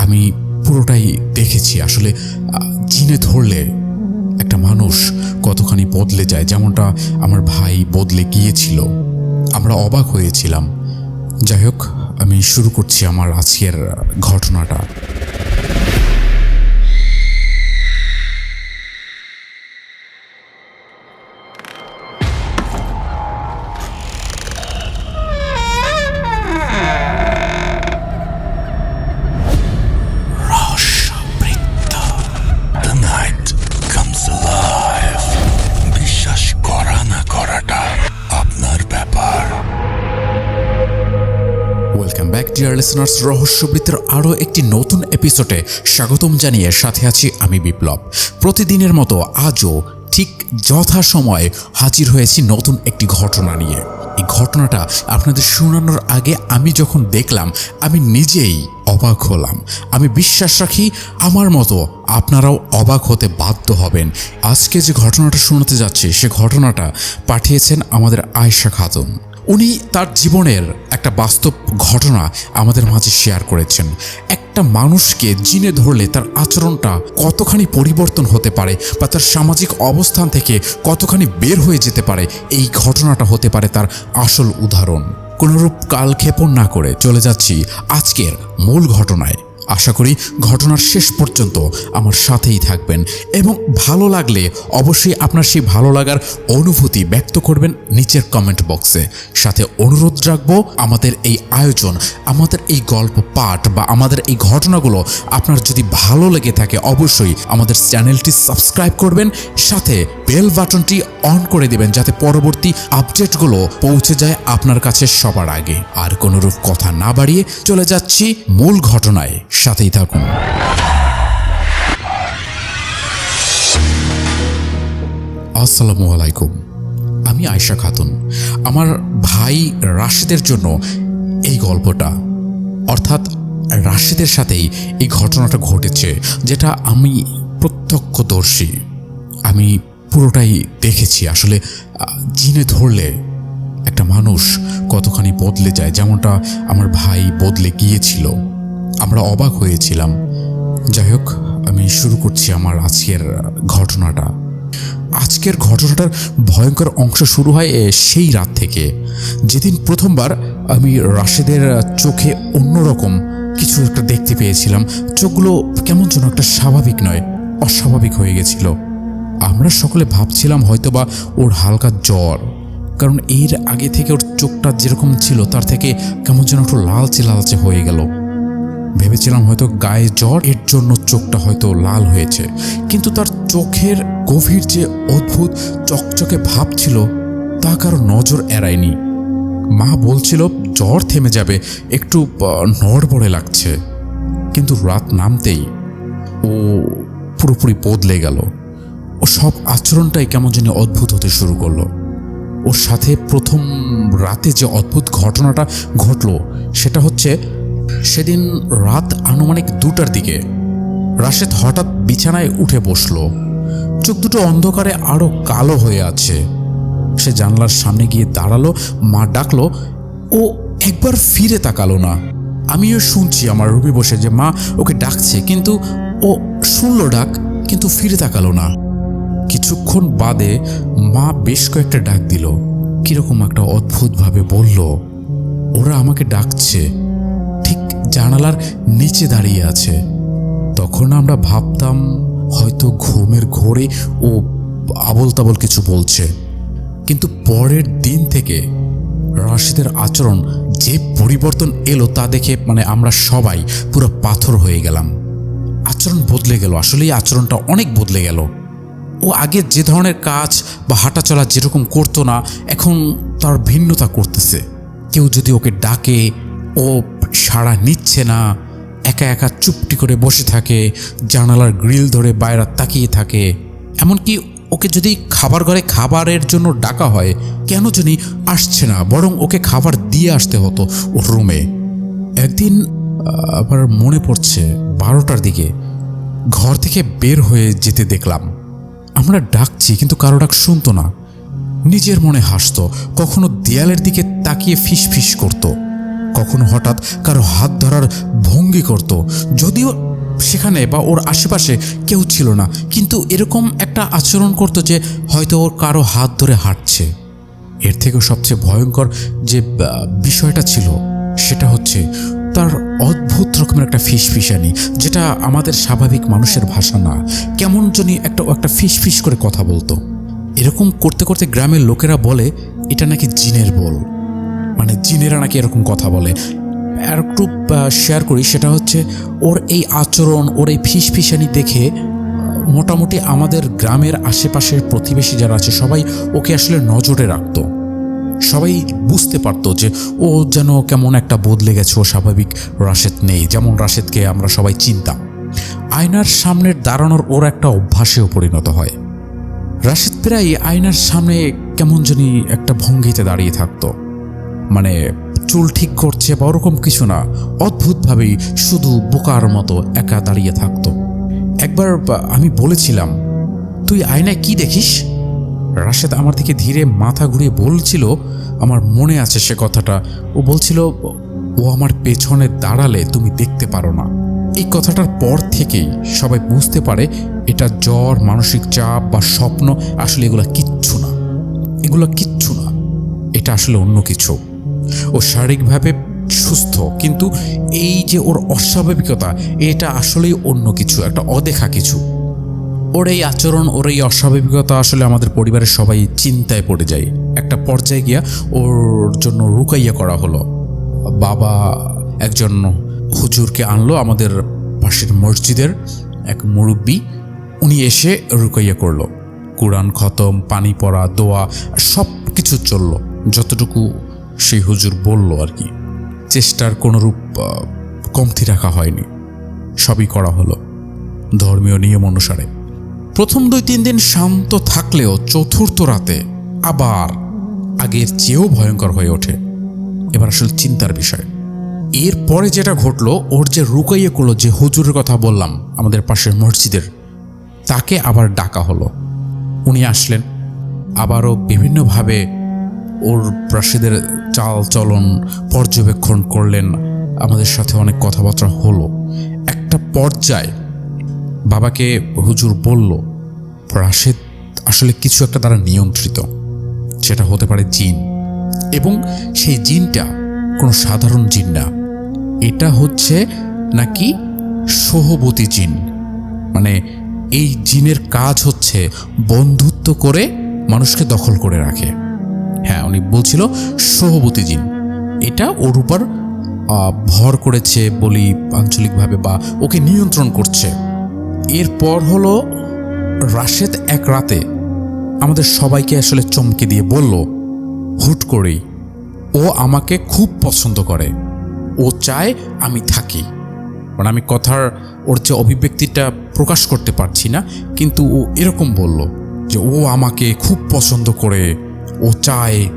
আমি পুরোটাই দেখেছি। আসলে জিনে ধরলে একটা মানুষ কতখানি বদলে যায়, যেমনটা আমার ভাই বদলে গিয়েছিল। আমরা অবাক হয়েছিলাম। যাই হোক, আমি শুরু করছি আমার আজকের ঘটনাটা। ডিয়ার লিসনার্স রহস্যবৃত্তের আরও একটি নতুন এপিসোডে স্বাগতম জানিয়ে সাথে আছি আমি বিপ্লব। প্রতিদিনের মতো আজও ঠিক যথাসময়ে হাজির হয়েছি নতুন একটি ঘটনা নিয়ে। এই ঘটনাটা আপনাদের শোনানোর আগে আমি যখন দেখলাম, আমি নিজেই অবাক হলাম। আমি বিশ্বাস রাখি, আমার মতো আপনারাও অবাক হতে বাধ্য হবেন। আজকে যে ঘটনাটা শোনাতে যাচ্ছে, সে ঘটনাটা পাঠিয়েছেন আমাদের আয়েশা খাতুন। উনি তার জীবনের একটা বাস্তব ঘটনা আমাদের মাঝে শেয়ার করেছেন। একটা মানুষকে জিনে ধরলে তার আচরণটা কতখানি পরিবর্তন হতে পারে বা তার সামাজিক অবস্থান থেকে কতখানি বের হয়ে যেতে পারে, এই ঘটনাটা হতে পারে তার আসল উদাহরণ। কোনোরূপ কালক্ষেপণ না করে চলে যাচ্ছি আজকের মূল ঘটনায়। আশা করি ঘটনার শেষ পর্যন্ত আমার সাথেই থাকবেন। এবং ভালো লাগলে অবশ্যই আপনার সেই ভালো লাগার অনুভূতি ব্যক্ত করবেন নিচের কমেন্ট বক্সে সাথে অনুরোধ রাখব, আমাদের এই আয়োজন, আমাদের এই গল্প পাঠ বা আমাদের এই ঘটনাগুলো আপনার যদি ভালো লেগে থাকে অবশ্যই আমাদের চ্যানেলটি সাবস্ক্রাইব করবেন, সাথে বেল বাটনটি অন করে দেবেন যাতে পরবর্তী আপডেটগুলো পৌঁছে যায় আপনার কাছে সবার আগে। আর কোনোরূপ কথা না বাড়িয়ে চলে যাচ্ছি মূল ঘটনায়। সাথেই থাকুন। আসসালামু আলাইকুম। আমি আয়শা খাতুন। আমার ভাই রাশেদের জন্য এই গল্পটা, অর্থাৎ রাশেদের সাথেই এই ঘটনাটা ঘটেছে, যেটা আমি প্রত্যক্ষদর্শী। আমি পুরোটাই দেখেছি। আসলে জিনে ধরলে একটা মানুষ কতখানি বদলে যায়, যেমনটা আমার ভাই বদলে গিয়েছিল। আমরা অবাক হয়েছিলাম। যাই হোক, আমি শুরু করছি আমার আজকের ঘটনাটা। আজকের ঘটনাটার ভয়ঙ্কর অংশ শুরু হয় সেই রাত থেকে। যেদিন প্রথমবার আমি রাশেদের চোখে অন্যরকম কিছু একটা দেখতে পেয়েছিলাম। চোখগুলো কেমন যেন একটা স্বাভাবিক নয়, অস্বাভাবিক হয়ে গেছিল। আমরা সকলে ভাবছিলাম হয়তোবা ওর হালকা জ্বর, কারণ এর আগে থেকে ওর চোখটা যেরকম ছিল, তার থেকে কেমন যেন একটু লালচে লালচে হয়ে গেল। ভেবেছিলাম হয়তো গায়ে জ্বর, এর জন্য চোখটা হয়তো লাল হয়েছে। কিন্তু তার চোখের গভীর যে অদ্ভুত চকচকে ভাব ছিল, তা কারও নজর এড়ায়নি। মা বলছিল, জ্বর থেমে যাবে, একটু নড়বড়ে লাগছে। কিন্তু রাত নামতেই ও পুরোপুরি বদলে গেল। ও সব আচরণটাই কেমন যেন অদ্ভুত হতে শুরু করল। ওর সাথে প্রথম রাতে যে অদ্ভুত ঘটনাটা ঘটলো, সেটা হচ্ছে সেদিন রাত আনুমানিক দুটার দিকে রাশেদ হঠাৎ বিছানায় উঠে বসল। চোখ দুটো অন্ধকারে আরও কালো হয়ে আছে। সে জানলার সামনে গিয়ে দাঁড়াল, মা ডাকলো, ও একবার ফিরে তাকালো না। আমিও শুনছি আমার রুমে বসে যে মা ওকে ডাকছে, কিন্তু ও শুনলো ডাক, কিন্তু ফিরে তাকালো না। কিছুক্ষণ বাদে মা বেশ কয়েকটা ডাক দিল। কীরকম একটা অদ্ভুতভাবে বলল, ওরা আমাকে ডাকছে। জানালার নিচে দাঁড়িয়ে আছে। তখন আমরা ভাবতাম, হয়তো ঘুমের ঘোরে ও আবল তাবল কিছু বলছে। কিন্তু পরের দিন থেকে রাশিদের আচরণ যে পরিবর্তন এলো তা দেখে মানে আমরা সবাই পুরো পাথর হয়ে গেলাম। আচরণ বদলে গেল আসলে এই আচরণটা অনেক বদলে গেল। ও আগে যে ধরনের কাজ বা হাঁটাচলা যেরকম করতো না, এখন তার ভিন্নতা করতেছে। কেউ যদি ওকে ডাকে, ও সাড়া নিচ্ছে না, একা একা চুপটি করে বসে থাকে, জানালার গ্রিল ধরে বাইরে তাকিয়ে থাকে। এমনকি ওকে যদি খাবার ঘরে খাবারের জন্য ডাকা হয়, কেন জানি আসছে না, বরং ওকে খাবার দিয়ে আসতে হতো ওর রুমে। একদিন, আবার মনে পড়ছে বারোটার দিকে, ঘর থেকে বের হয়ে যেতে দেখলাম। আমরা ডাকছি, কিন্তু কারও ডাক শুনতো না। নিজের মনে হাসতো, কখনো দেয়ালের দিকে তাকিয়ে ফিস ফিস করতো। কখনো হঠাৎ কারও হাত ধরার ভঙ্গি করত। যদিও সেখানে বা ওর আশেপাশে কেউ ছিল না, কিন্তু এরকম একটা আচরণ করতো যে হয়তো ওর কারও হাত ধরে হাঁটছে। এর থেকেও সবচেয়ে ভয়ঙ্কর যে বিষয়টা ছিল সেটা হচ্ছে তার অদ্ভুত রকমের একটা ফিসফিসানি, যেটা আমাদের স্বাভাবিক মানুষের ভাষা না। কেমন জানি একটা একটা ফিস ফিস করে কথা বলতো। এরকম করতে করতে গ্রামের লোকেরা বলে, এটা নাকি জিনের বল। মানে জিনেরা নাকি এরকম কথা বলে। আর একটু শেয়ার করি, সেটা হচ্ছে ওর এই আচরণ, ওর এই ফিসফিসানি দেখে মোটামুটি আমাদের গ্রামের আশেপাশের প্রতিবেশী যারা আছে, সবাই ওকে আসলে নজরে রাখতো। সবাই বুঝতে পারতো যে ও যেন কেমন একটা বদলে গেছে, ও স্বাভাবিক রাশেদ নেই, যেমন রাশেদকে আমরা সবাই চিনতাম। আয়নার সামনের দাঁড়ানোর ওর একটা অভ্যাসেও পরিণত হয়। রাশেদ প্রায় আয়নার সামনে কেমন জানি একটা ভঙ্গিতে দাঁড়িয়ে থাকতো। মানে চুল ঠিক করছে বা ওরকম কিছু না, অদ্ভুতভাবেই শুধু বোকার মতো একা দাঁড়িয়ে থাকতো। একবার আমি বলেছিলাম, তুই আয়নায় কি দেখিস? রাশেদ আমার দিকে ধীরে মাথা ঘুরিয়ে বলছিল, আমার মনে আছে সে কথাটা। ও বলছিল, ও আমার পেছনে দাঁড়ালে তুমি দেখতে পারো না। এই কথাটার পর থেকেই সবাই বুঝতে পারে এটা জ্বর, মানসিক চাপ বা স্বপ্ন, আসলে এগুলো কিচ্ছু না। এগুলো কিচ্ছু না। এটা আসলে অন্য কিছু। ও শারীরিকভাবে সুস্থ। কিন্তু এই যে ওর অস্বাভাবিকতা, এটা আসলেই অন্য কিছু, একটা অদেখা কিছু। ওর এই আচরণ, ওর এই অস্বাভাবিকতা আসলে আমাদের পরিবারের সবাই চিন্তায় পড়ে যায়। একটা পর্যায়ে গিয়া ওর জন্য রুকাইয়া করা হলো। বাবা একজন হুজুরকে আনলো আমাদের পাশের মসজিদের এক মুরব্বী। উনি এসে রুকাইয়া করল। কোরআন খতম, পানি পড়া, দোয়া সব কিছু চলল। যতটুকু সেই হুজুর বলল আর কি, চেষ্টার কোনোরূপ কমতি রাখা হয়নি। সবই করা হলো ধর্মীয় নিয়ম অনুসারে। প্রথম দুই তিন দিন শান্ত থাকলেও চতুর্থ রাতে আবার আগের চেয়েও ভয়ঙ্কর হয়ে ওঠে। এবার আসলে চিন্তার বিষয়। এরপরে যেটা ঘটলো, ওর যে রুকাইয়ে করল, যে হুজুরের কথা বললাম আমাদের পাশের মসজিদের, তাকে আবার ডাকা হলো। উনি আসলেন। আবারও বিভিন্নভাবে ওর প্রাসীদের চাল চলন পর্যবেক্ষণ করলেন। আমাদের সাথে অনেক কথাবার্তা হলো। একটা পর্যায়ে বাবাকে হুজুর বলল রাশেদ আসলে কিছু একটা দ্বারা নিয়ন্ত্রিত। সেটা হতে পারে জিন। এবং সেই জিনটা কোনো সাধারণ জিন না। এটা হচ্ছে নাকি সহবতী জিন। মানে এই জিনের কাজ হচ্ছে বন্ধুত্ব করে মানুষকে দখল করে রাখে। হ্যাঁ উনি বলছিল সহবতী জিন। এটা ওর উপর ভর করেছে বলি আঞ্চলিকভাবে বা ওকে নিয়ন্ত্রণ করছে। এরপর হলো রাশেদ এক রাতে আমাদের সবাইকে আসলে চমকে দিয়ে বলল, হুট করেই, ও আমাকে খুব পছন্দ করে। ও চায় আমি থাকি। মানে আমি কথার, ওর যে অভিব্যক্তিটা প্রকাশ করতে পারছি না, কিন্তু ও এরকম বলল যে ও আমাকে খুব পছন্দ করে। ও চায়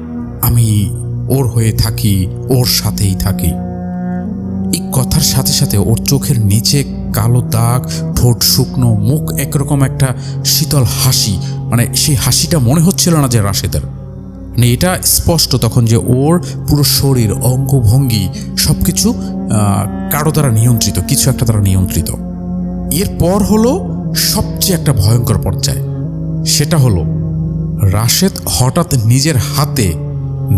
আমি ওর হয়ে থাকি, ওর সাথেই থাকি। এই কথার সাথে সাথে ওর চোখের নিচে কালো দাগ, ঠোঁট শুকনো, মুখ একরকম একটা শীতল হাসি। মানে সেই হাসিটা মনে হচ্ছিল না যে রাশেদের। মানে এটা স্পষ্ট তখন যে ওর পুরো শরীর, অঙ্গভঙ্গি সব কিছু কারও দ্বারা নিয়ন্ত্রিত, কিছু একটা দ্বারা নিয়ন্ত্রিত। এরপর হলো সবচেয়ে একটা ভয়ঙ্কর পর্যায়। সেটা হলো রাশেদ হঠাৎ নিজের হাতে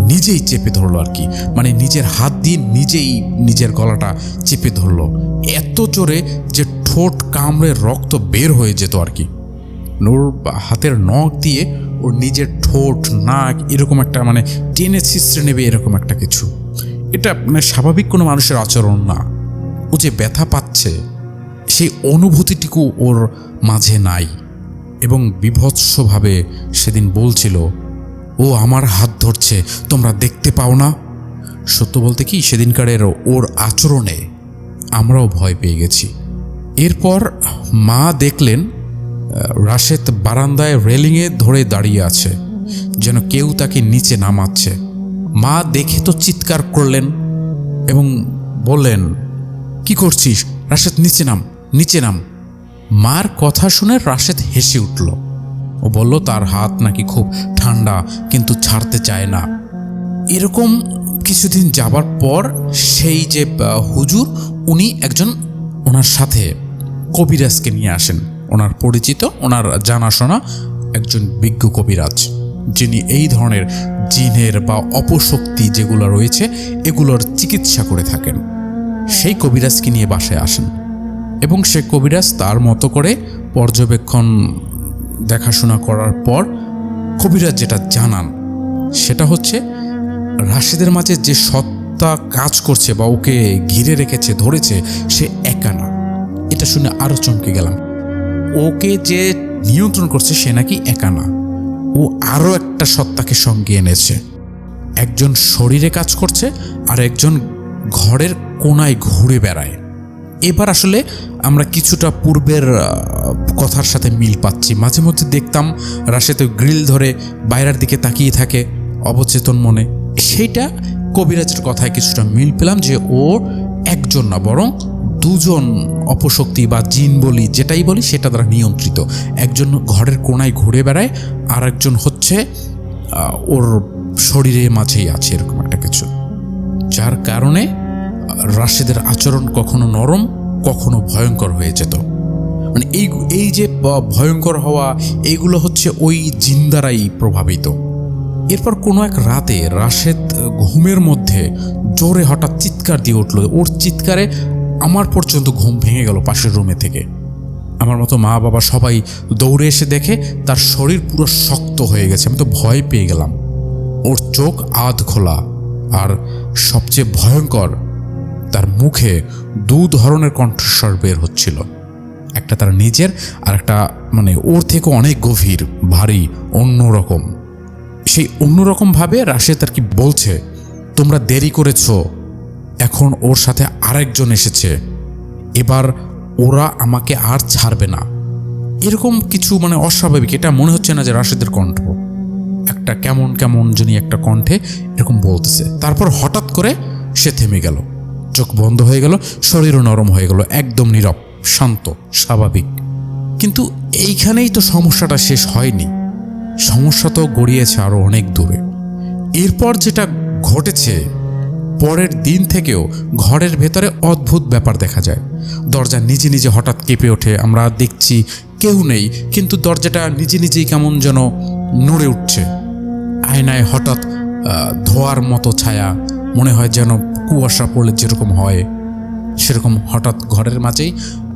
নিজেই চেপে ধরলো আর কি। মানে নিজের হাত দিয়ে নিজেই নিজের গলাটা চেপে ধরলো। এত জোরে যে ঠোঁট কামড়ে রক্ত বের হয়ে যেত আর কি। ওর হাতের নখ দিয়ে ওর নিজের ঠোঁট, নাক এরকম একটা মানে টেনে ছিঁচড়ে নেবে এরকম একটা কিছু। এটা মানে স্বাভাবিক কোনো মানুষের আচরণ না। ও যে ব্যথা পাচ্ছে, সেই অনুভূতিটুকু ওর মাঝে নাই। এবং বিভৎসভাবে সেদিন বলছিল, ও আমার হাত ধরছে, তোমরা দেখতে পাও না? সত্য বলতে কি, সেদিনকারের ওর আচরণে আমরাও ভয় পেয়ে গেছি। এরপর মা দেখলেন রাশেদ বারান্দায় রেলিংয়ে ধরে দাঁড়িয়ে আছে, যেন কেউ তাকে নিচে নামাচ্ছে। মা দেখে তো চিৎকার করলেন এবং বললেন, কি করছিস? রাশেদ, নিচে নাম নিচে নাম। মার কথা শুনে রাশেদ হেসে উঠল। ও বলল, তার হাত নাকি খুব ঠান্ডা, কিন্তু ছাড়তে চায় না। এরকম কিছুদিন যাবার পর সেই যে হুজুর, উনি একজন ওনার সাথে কবিরাজকে নিয়ে আসেন। ওনার পরিচিত, ওনার জানাশোনা একজন বিজ্ঞ কবিরাজ, যিনি এই ধরনের জিনের বা অপশক্তি যেগুলো রয়েছে, এগুলোর চিকিৎসা করে থাকেন। সেই কবিরাজকে নিয়ে বাসায় আসেন। এবং সে কবিরাজ তার মতো করে পর্যবেক্ষণ, দেখাশোনা করার পর কবিরাজ যেটা জানান, সেটা হচ্ছে রাশিদের মাঝে যে সত্তা কাজ করছে বা ওকে ঘিরে রেখেছে, ধরেছে, সে একা না। এটা শুনে আরও চমকে গেলাম। ওকে যে নিয়ন্ত্রণ করছে, সে নাকি একা না। ও আরও একটা সত্তাকে সঙ্গে এনেছে। একজন শরীরে কাজ করছে আর একজন ঘরের কোনায় ঘুরে বেড়ায়। এবার আসলে আমরা কিছুটা পূর্বের কথার সাথে মিল পাচ্ছি। মাঝে মধ্যে দেখতাম রাশেতে গ্রিল ধরে বাইরের দিকে তাকিয়ে থাকে, অবচেতন মনে। সেইটা কবিরাজের কথায় কিছুটা মিল পেলাম যে ও একজন না, বরং দুজন অপশক্তি বা জিন বলি, যেটাই বলি, সেটা দ্বারা নিয়ন্ত্রিত। একজন ঘরের কোনায় ঘুরে বেড়ায় আর একজন হচ্ছে ওর শরীরের মাঝেই আছে, এরকম একটা কিছু। যার কারণে রাশেদের আচরণ কখনো নরম, কখনো ভয়ঙ্কর হয়ে যেত। মানে এই এই যে ভয়ঙ্কর হওয়া, এইগুলো হচ্ছে ওই জিন দ্বারাই প্রভাবিত। এরপর কোনো এক রাতে রাশেদ ঘুমের মধ্যে জোরে হঠাৎ চিৎকার দিয়ে উঠল। ওর চিৎকারে আমার পর্যন্ত ঘুম ভেঙে গেল পাশের রুমে থেকে। আমার মতো মা বাবা সবাই দৌড়ে এসে দেখে তার শরীর পুরো শক্ত হয়ে গেছে। আমি তো ভয় পেয়ে গেলাম। ওর চোখ আধ খোলা আর সবচেয়ে ভয়ঙ্কর তার মুখে দু ধরনের কণ্ঠস্বর বের হচ্ছিল। একটা তার নিজের, আর একটা মানে ওর থেকে অনেক গভীর, ভারী, অন্যরকম। সেই অন্যরকমভাবে রাশেদ আর কি বলছে, তোমরা দেরি করেছ, এখন ওর সাথে আরেকজন এসেছে। এবার ওরা আমাকে আর ছাড়বে না। এরকম কিছু মানে অস্বাভাবিক, এটা মনে হচ্ছে না যে রাশেদের কণ্ঠ। একটা কেমন কেমন জানি একটা কণ্ঠে এরকম বলতেছে। তারপর হঠাৎ করে সে থেমে গেল। চোখ বন্ধ হয়ে গেল, শরীরও নরম হয়ে গেল, একদম নীরব, শান্ত, স্বাভাবিক। কিন্তু এইখানেই তো সমস্যাটা শেষ হয়নি। সমস্যা তো গড়িয়েছে আরও অনেক দূরে। এরপর যেটা ঘটেছে, পরের দিন থেকেও ঘরের ভেতরে অদ্ভুত ব্যাপার দেখা যায়। দরজা নিজে নিজে হঠাৎ কেঁপে ওঠে, আমরা দেখছি কেউ নেই, কিন্তু দরজাটা নিজে নিজেই কেমন যেন নড়ে উঠছে। আয়নায় হঠাৎ ধোয়ার মতো ছায়া, মনে হয় যেন কুয়াশা পড়লে যেরকম হয়, সেরকম হঠাৎ ঘরের মাঝেই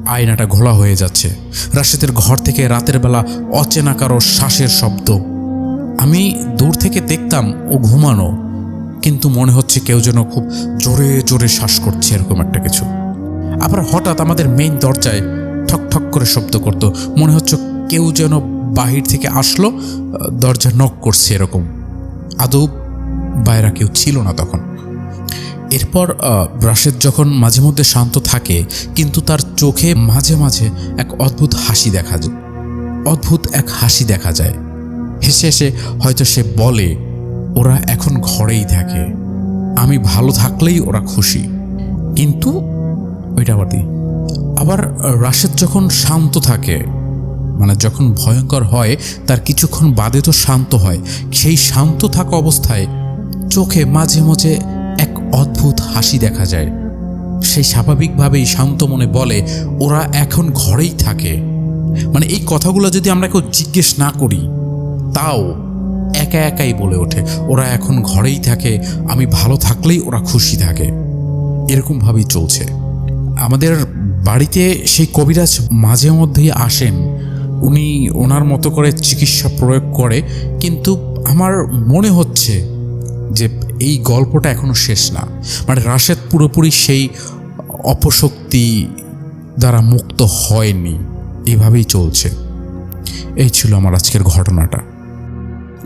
আয়নাটা ঘোলা হয়ে যাচ্ছে। রাশেদের ঘর থেকে রাতের বেলা অচেনা কারও শ্বাসের শব্দ। আমি দূর থেকে দেখতাম ও ঘুমানো, কিন্তু মনে হচ্ছে কেউ যেন খুব জোরে জোরে শ্বাস করছে এরকম একটা কিছু। আবার হঠাৎ আমাদের মেইন দরজায় ঠক ঠক করে শব্দ করতো। মনে হচ্ছে কেউ যেন বাহির থেকে আসলো, দরজা নক করছে এরকম। আদৌ বাইরা কেউ ছিল না তখন। এরপর আহ, রাশেদ যখন মাঝে মধ্যে শান্ত থাকে কিন্তু তার চোখে মাঝে মাঝে এক অদ্ভুত হাসি দেখা যায়। অদ্ভুত এক হাসি দেখা যায়। হেসে হেসে হয়তো সে বলে ওরা এখন ঘরেই থাকে। আমি ভালো থাকলেই ওরা খুশি। কিন্তু ওইটা আবার দিই আবার রাশেদ যখন শান্ত থাকে মানে যখন ভয়ঙ্কর হয় তার কিছুক্ষণ বাদে তো শান্ত হয়। সেই শান্ত থাকা অবস্থায় চোখে মাঝে মাঝে অদ্ভুত হাসি দেখা যায়। সেই স্বাভাবিকভাবেই শান্ত মনে বলে, ওরা এখন ঘরেই থাকে। মানে এই কথাগুলো যদি আমরা কেউ জিজ্ঞেস না করি, তাও একা একাই বলে ওঠে, ওরা এখন ঘরেই থাকে, আমি ভালো থাকলেই ওরা খুশি থাকে। এরকমভাবেই চলছে। আমাদের বাড়িতে সেই কবিরাজ মাঝে মধ্যেই আসেন। উনি ওনার মতো করে চিকিৎসা প্রয়োগ করে, কিন্তু আমার মনে হচ্ছে যে এই গল্পটা এখনও শেষ না। মানে রাশেদ পুরোপুরি সেই অপশক্তি দ্বারা মুক্ত হয়নি। এভাবেই চলছে। এই ছিল আমার আজকের ঘটনাটা।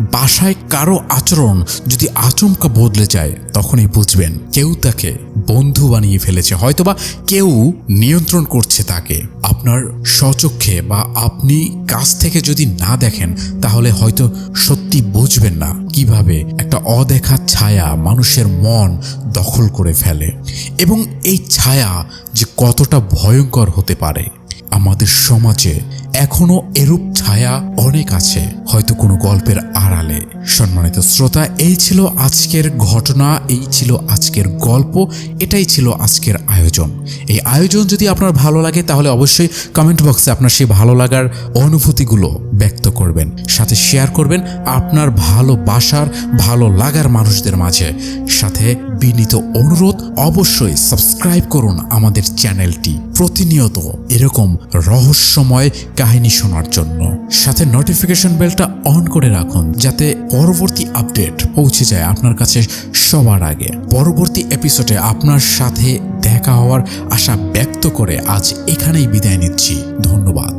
বাসায় কারও আচরণ যদি আচমকা বদলে যায়, তখনই বুঝবেন কেউ তাকে বন্ধু বানিয়ে ফেলেছে, হয়তোবা কেউ নিয়ন্ত্রণ করছে তাকে। আপনার স্বচক্ষে বা আপনি কাছ থেকে যদি না দেখেন, তাহলে হয়তো সত্যি বুঝবেন না কীভাবে একটা অদেখা ছায়া মানুষের মন দখল করে ফেলে। এবং এই ছায়া যে কতটা ভয়ঙ্কর হতে পারে, আমাদের সমাজে এখনও এরূপ ছায়া অনেক আছে, হয়তো কোনো গল্পের আড়ালে। সম্মানিত শ্রোতা, এই ছিল আজকের ঘটনা, এই ছিল আজকের গল্প, এটাই ছিল আজকের আয়োজন। এই আয়োজন যদি আপনার ভালো লাগে, তাহলে অবশ্যই কমেন্ট বক্সে আপনার সেই ভালো লাগার অনুভূতিগুলো ব্যক্ত করবেন। সাথে শেয়ার করবেন আপনার ভালোবাসার, ভালো লাগার মানুষদের মাঝে। সাথে বিনীত অনুরোধ, অবশ্যই সাবস্ক্রাইব করুন আমাদের চ্যানেলটি প্রতিনিয়ত এরকম রহস্যময় কাহিনী শোনার জন্য। সাথে নোটিফিকেশন বেলটা অন করে রাখুন, যাতে পরবর্তী আপডেট পৌঁছে যায় আপনার কাছে সবার আগে। পরবর্তী এপিসোডে আপনার সাথে দেখা হওয়ার আশা ব্যক্ত করে আজ এখানেই বিদায় নিচ্ছি। ধন্যবাদ।